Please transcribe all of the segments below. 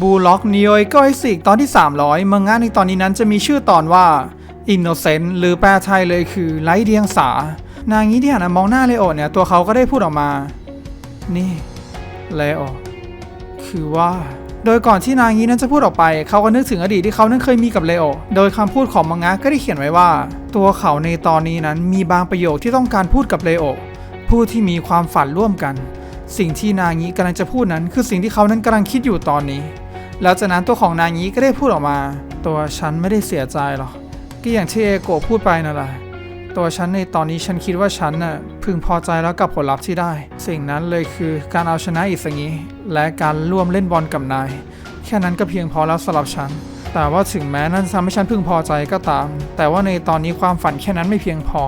บูล็อกนิโอยก็ไอสิกตอนที่ 300 มังงะในตอนนี้นั้นจะมีชื่อตอนว่า Innocent หรือแปลไทยเลยคือไร้เดียงสา นางนี้ที่หันมามองหน้าเลโอเนี่ย ตัวเขาก็ได้พูดออกมา นี่เลโอคือว่า โดยก่อนที่นางนี้นั้นจะพูดออกไป เขาก็นึกถึงอดีตที่เขานั้นเคยมีกับเลโอ โดยคำพูดของมังงะก็ได้เขียนไว้ว่า ตัวเขาในตอนนี้นั้นมีบางประโยคที่ต้องการพูดกับเลโอ ผู้ที่มีความฝันร่วมกัน สิ่งที่นางนี้กำลังจะพูดนั้น คือสิ่งที่เขานั้นกำลังคิดอยู่ตอนนี้ แล้วจากนั้นตัวของนางนี้ก็ได้พูดออกมา ตัวฉันไม่ได้เสียใจหรอกก็อย่างที่เอโกะพูดไปนั่นแหละตัวฉันในตอนนี้ฉันคิดว่าฉันน่ะพึงพอใจแล้วกับผลลัพธ์ที่ได้ สิ่งนั้นเลยคือการเอาชนะอิสงิและการร่วมเล่นบอลกับนาย แค่นั้นก็เพียงพอแล้วสำหรับฉัน แต่ว่าถึงแม้นั่นทำให้ฉันพึงพอใจก็ตาม แต่ว่าในตอนนี้ความฝันแค่นั้นไม่เพียงพอ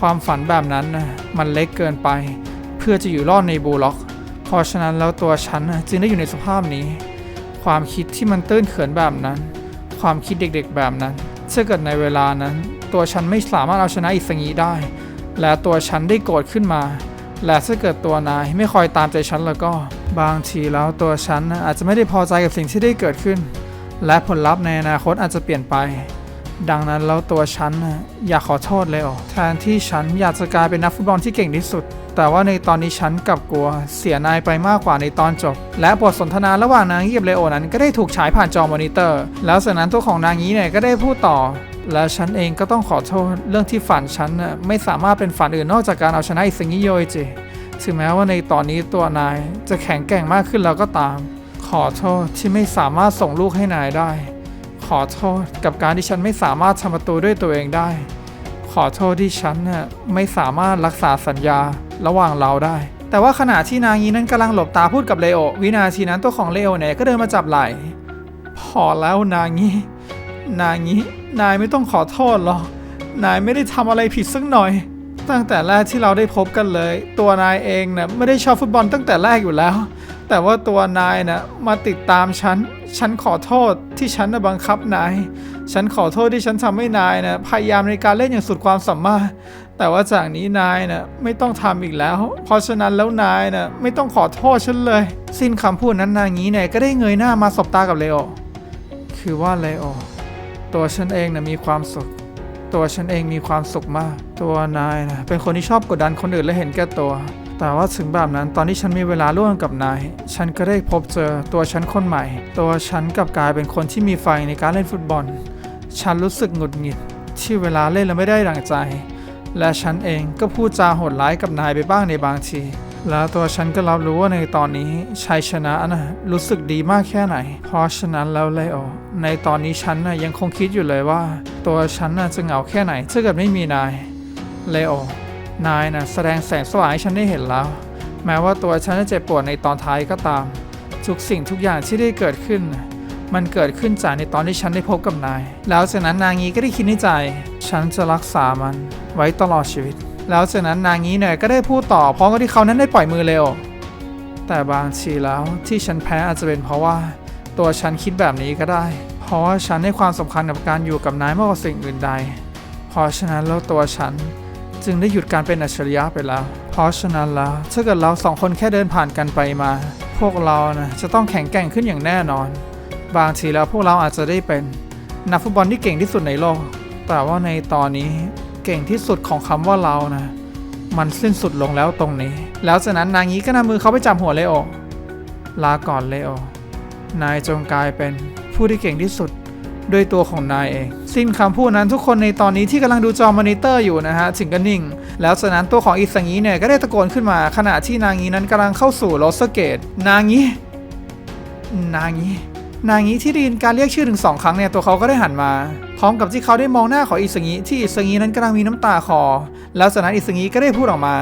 ความฝันแบบนั้นน่ะมันเล็กเกินไป เพื่อจะอยู่รอดในบูล็อก เพราะฉะนั้นแล้วตัวฉันจึงได้อยู่ในสภาพนี้ ความคิดที่มันตื้นเขินแบบนั้น ความคิดเด็กๆแบบนั้นถ้าเกิดในเวลานั้น ตัวฉันไม่สามารถเอาชนะอิสงีได้ และตัวฉันได้โกรธขึ้นมา และถ้าเกิดตัวนายไม่คอยตามใจฉันแล้วก็ บางทีแล้วตัวฉันอาจจะไม่ได้พอใจกับสิ่งที่ได้เกิดขึ้น และผลลัพธ์ในอนาคตอาจจะเปลี่ยนไป ดังนั้นแล้วตัวฉันอยากขอโทษเลยออกแทนที่ฉันอยากจะกลายเป็นนักฟุตบอลที่เก่งที่สุด แต่ว่าในตอนนี้ฉันกลับกลัวเสียนายไปมากกว่าในตอนจบ และบทสนทนาระหว่างนางงี้กับเลโอนั้นก็ได้ถูกฉายผ่านจอมอนิเตอร์ แล้วจากนั้นตัวของนางงี้เนี่ยก็ได้พูดต่อ และฉันเองก็ต้องขอโทษเรื่องที่ฝันฉันไม่สามารถเป็นฝันอื่นนอกจากการเอาชนะอิซึงิโยอิจิถึงแม้ว่าในตอนนี้ตัวนายจะแข็งแกร่งมากขึ้นแล้วก็ตาม ขอโทษที่ไม่สามารถส่งลูกให้นายได้ ขอโทษกับการที่ฉันไม่สามารถทำประตูด้วยตัวเองได้ ขอโทษที่ฉันน่ะไม่สามารถรักษาสัญญาระหว่างเราได้ แต่ว่าขณะที่นางนี้นั้นกำลังหลบตาพูดกับเลโอ วินาทีนั้นตัวของเลโอเนี่ยก็เดินมาจับไหล่พอแล้วนางนี้นางนี้นายไม่ต้องขอโทษหรอกนายไม่ได้ทำอะไรผิดสักหน่อย ตั้งแต่แรกที่เราได้พบกันเลย ตัวนายเองนะ่ะไม่ได้ชอบฟุตบอลตั้งแต่แรกอยู่แล้ว แต่ว่าตัวนายนะ่ะมาติดตามฉัน ฉันขอโทษที่ฉันนะบังคับนาย ฉันขอโทษที่ฉันทำให้นายนะพยายามในการเล่นอย่างสุดความสามารถ แต่ว่าจากนี้นายนะไม่ต้องทำอีกแล้ว เพราะฉะนั้นแล้วนายนะไม่ต้องขอโทษฉันเลย สิ้นคำพูดนั้นนางนี้เนี่ยก็ได้เงยหน้ามาสบตากับเลโอ คือว่าเลโอ ตัวฉันเองน่ะมีความสุข ตัวฉันเองมีความสุขมาก ตัวนายนะเป็นคนที่ชอบกดดันคนอื่นและเห็นแก่ตัว แต่ว่าถึงแบบนั้นตอนที่ฉันมีเวลาร่วมกับนาย ฉันก็ได้พบเจอตัวฉันคนใหม่ ตัวฉันกลับกลายเป็นคนที่มีไฟในการเล่นฟุตบอล ฉันรู้สึกหงุดหงิด ที่เวลาเล่นแล้วไม่ได้ดังใจ และฉันเองก็พูดจาโหดร้ายกับนายไปบ้างในบางที แล้วตัวฉันก็รับรู้ว่าในตอนนี้ชัยชนะนะรู้สึกดีมากแค่ไหน เพราะฉะนั้นแล้วเลโอในตอนนี้ฉันนะยังคงคิดอยู่เลยว่า ตัวฉันนะจะเหงาแค่ไหนถ้าเกิดไม่มีนายเลโอนายนะแสดงแสงสว่างให้ฉันได้เห็นแล้ว แม้ว่าตัวฉันจะเจ็บปวดในตอนท้ายก็ตาม ทุกสิ่งทุกอย่างที่ได้เกิดขึ้น มันเกิดขึ้นจากในตอนที่ฉันได้พบกับนาย แล้วจากนั้นนางงี้ก็ได้คิดในใจ ฉันจะรักษามันไว้ตลอดชีวิต แล้วจากนั้นนางงี้เนี่ยก็ได้พูดต่อพร้อมกับที่เขานั้นได้ปล่อยมือเร็ว แต่บางทีแล้วที่ฉันแพ้อาจจะเป็นเพราะว่า ตัวฉันคิดแบบนี้ก็ได้ เพราะว่าฉันให้ความสำคัญกับการอยู่กับนายมากกว่าสิ่งอื่นใด เพราะฉะนั้นแล้วตัวฉันจึงได้หยุดการเป็นอัจฉริยะไปแล้ว เพราะฉะนั้นแล้วถ้าเกิดเราสองคนแค่เดินผ่านกันไปมา พวกเรานะจะต้องแข็งแกร่งขึ้นอย่างแน่นอน บางทีแล้วพวกเราอาจจะได้เป็นนักฟุตบอลที่เก่งที่สุดในโลก แต่ว่าในตอนนี้ เก่งที่สุดของคำว่าเรานะ มันสิ้นสุดลงแล้วตรงนี้ แล้วจากนั้นนางนี้ก็นำมือเขาไปจับหัวเลโอ ลาก่อนเลโอ นายจงกลายเป็นผู้ที่เก่งที่สุดด้วยตัวของนายเอง สิ้นคำพูดนั้นทุกคนในตอนนี้ที่กำลังดูจอมอนิเตอร์อยู่นะฮะถึงก็นิ่ง แล้วจากนั้นตัวของอิสังีเนี่ยก็ได้ตะโกนขึ้นมาขณะที่นางี้นั้นกำลังเข้าสู่โรสเกต นางี้ นางี้ นางงี้ที่ได้ยินการเรียกชื่อถึงสองครั้งเนี่ยตัวเขาก็ได้หันมา พร้อมกับที่เขาได้มองหน้าของอิสงีที่อิสงีนั้นกำลังมีน้ำตาคอ แล้วจากนั้นอิสงีก็ได้พูดออกมา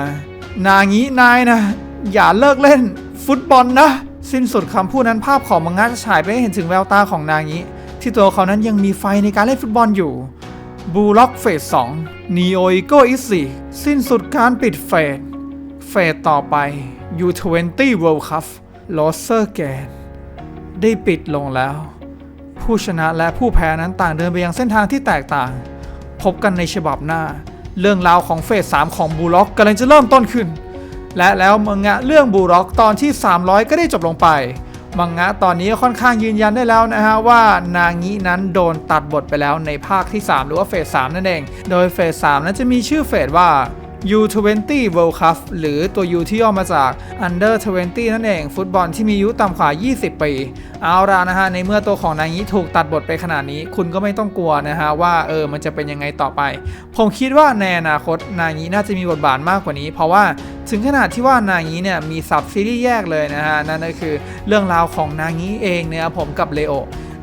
นางี้นายนะ อย่าเลิกเล่น ฟุตบอลนะ สิ้นสุดคำพูดนั้นภาพของมังงะจะฉายไปให้เห็นถึงแววตาของนางี้ที่ตัวเขานั้นยังมีไฟในการเล่นฟุตบอลอยู่บูล็อกเฟส2นีโออิโกอิสิสิ้นสุดการปิดเฟสเฟสต่อไป U20 World Cup โรเซอร์แกนได้ปิดลงแล้ว ผู้ชนะและผู้แพ้นั้นต่างเดินไปยังเส้นทางที่แตกต่าง พบกันในฉบับหน้า เรื่องราวของเฟส 3 ของบูล็อกกำลังจะเริ่มต้นขึ้น และแล้วมังงะเรื่องบูล็อกตอนที่ 300 ก็ได้จบลงไป มังงะตอนนี้ก็ค่อนข้างยืนยันได้แล้วนะฮะว่านางินั้นโดนตัดบทไปแล้วในภาคที่ 3 หรือว่าเฟส 3 นั่นเอง โดยเฟส 3 นั้นจะมีชื่อเฟสว่า U20 World Cup หรือตัว U ที่ย่อมาจาก Under 20 นั่นเอง ฟุตบอลที่มีอายุต่ำกว่า 20 ปี เอาละนะฮะ ในเมื่อตัวของนางิถูกตัดบทไปขนาดนี้ คุณก็ไม่ต้องกลัวนะฮะ ว่าเออมันจะเป็นยังไงต่อไป ผมคิดว่าในอนาคตนางิน่าจะมีบทบาทมากกว่านี้ เพราะว่าถึงขนาดที่ว่านางิเนี่ยมีซับซีรีส์แยกเลยนะฮะนั่นก็คือเรื่องราวของนางิเองเนี่ยผมกับเลโอ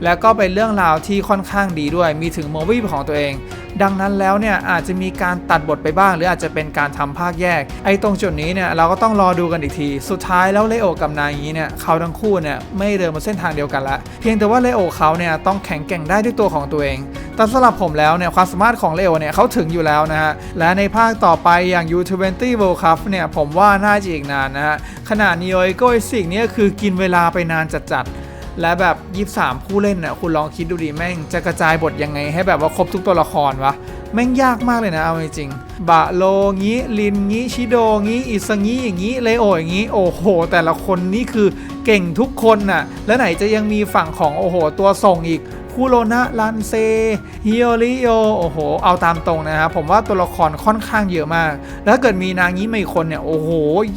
แล้วก็เป็นเรื่องราวที่ค่อนข้างดีด้วยมีถึงโมวี่ของตัวเอง ดังนั้นแล้วเนี่ยอาจจะมีการตัดบทไปบ้าง หรืออาจจะเป็นการทำภาคแยก ไอ้ตรงจุดนี้เนี่ยเราก็ต้องรอดูกันอีกที สุดท้ายแล้วเลโอกับนายีเนี่ยเขาทั้งคู่เนี่ยไม่เดินบนเส้นทางเดียวกันละ เพียงแต่ว่าเลโอเขาเนี่ยต้องแข็งแกร่งได้ด้วยตัวของตัวเอง แต่สำหรับผมแล้วเนี่ยความสามารถของเลโอเนี่ยเขาถึงอยู่แล้วนะฮะ และในภาคต่อไปอย่าง U20 World Cup เนี่ยผมว่าน่าจะอีกนานนะฮะขนาดนีโอเอโกอิสิกเนี่ยคือกินเวลาไปนานจัดๆ และแบบ 23 ผู้เล่นน่ะคุณลองคิดดูดิแม่งจะกระจายบทยังไง ให้แบบว่าครบทุกตัวละครวะแม่งยากมากเลยนะเอาจริงบะโลงี้ลินงี้ชิโดงี้อิสงี้อย่างงี้เลโออย่างงี้โอ้โห แต่ละคนนี่คือเก่งทุกคนน่ะแล้วไหนจะยังมีฝั่งของโอ้โห ตัวส่งอีก คูโรนะรันเซฮิโอริโอโอ้โห เอาตามตรงนะครับผมว่าตัวละครค่อนข้างเยอะมาก แล้วถ้าเกิดมีนางงี้มาอีกคนเนี่ย โอ้โห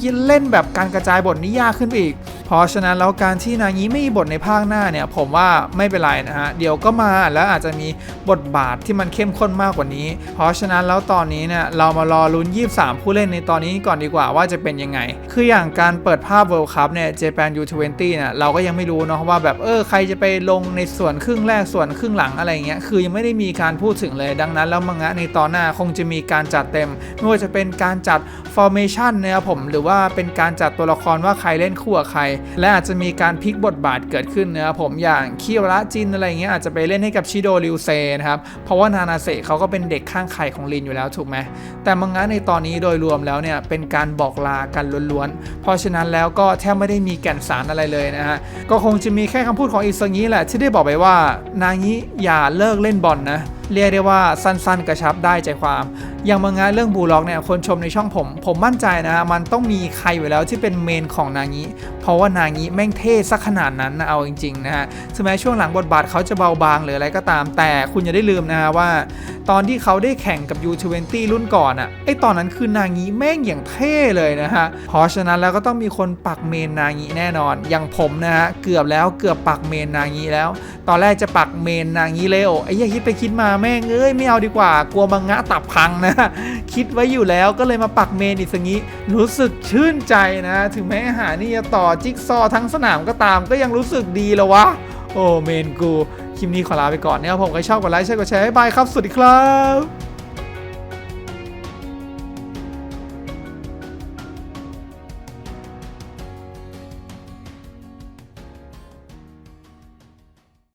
ยิ่งเล่นแบบการกระจายบทนี่ยากขึ้นไปอีก เพราะฉะนั้นแล้วการที่นางงี้ไม่มีบทในภาคหน้าเนี่ย ผมว่าไม่เป็นไรนะฮะ เดี๋ยวก็มาแล้วอาจจะมีบทบาทที่มันเข้มข้นมากกว่านี้ เพราะฉะนั้นแล้วตอนนี้เนี่ยเรามารอลุ้น 23 ผู้เล่นในตอนนี้ก่อนดีกว่าว่าจะเป็นยังไง คืออย่างการเปิดภาพ World Cup เนี่ย Japan U20 เนี่ยเราก็ยังไม่รู้เนาะว่าแบบเออใครจะไปลงในส่วนครึ่งแรกส่วนครึ่งหลังอะไรเงี้ยคือยังไม่ได้มีการพูดถึงเลยดังนั้นแล้วมังงะในตอนหน้าคงจะมีการจัดเต็ม ไม่ว่าจะเป็นการจัด formation นะครับผมหรือว่าเป็นการจัดตัวละครว่าใครเล่นคู่กับใคร และอาจจะมีการพลิกบทบาทเกิดขึ้นนะครับผมอย่างคิระจินอะไรเงี้ยอาจจะไปเล่นให้กับชิโดริวเซนะครับเพราะว่านานาเซเขาก็เป็นเด็กข้างไข่ของลินอยู่แล้วถูกไหมแต่มังงะในตอนนี้โดยรวมแล้วเนี่ยเป็นการบอกลากันล้วนๆเพราะฉะนั้นแล้วก็แทบไม่ได้มีแก่นสารอะไรเลยนะฮะก็คงจะมีแค่คำพูดของอิซางิแหละที่ได้บอกไปว่านางิอย่าเลิกเล่นบอลนะ เรียกได้ว่าสั้นๆ กระชับได้ใจความ อย่างมังงะเรื่องบูล็อกเนี่ยคนชมในช่องผม ผมมั่นใจนะฮะมันต้องมีใครอยู่แล้วที่เป็นเมนของนางิเพราะว่านางิแม่งเท่สักขนาดนั้นนะเอาจริงๆนะฮะถึงแม้ช่วงหลังบทบาทเขาจะเบาบางหรืออะไรก็ตาม แต่คุณอย่าได้ลืมนะฮะว่า ตอนที่เขาได้แข่งกับ U20 รุ่นก่อนอะไอตอนนั้นคือนางิแม่งอย่างเท่เลยนะฮะเพราะฉะนั้นแล้วก็ต้องมีคนปักเมนนางิแน่นอน อย่างผมนะฮะเกือบแล้วเกือบปักเมนนางิแล้ว ตอนแรกจะปักเมนนางี้เลโอไอ้เหี้ยคิดไปคิดมาแม่งเอ้ยไม่เอาดีกว่ากลัวมังงะตับพังนะ คิดไว้อยู่แล้วก็เลยมาปักเมนอีกสังี้ รู้สึกชื่นใจนะ ถึงแม้หานี่จะต่อจิ๊กซอทั้งสนามก็ตามก็ยังรู้สึกดีแล้ววะ โอ้เมนกู คลิปนี้ขอลาไปก่อนนะครับผมใครชอบกดไลค์ใช่กดแชร์บายครับสวัสดีครับ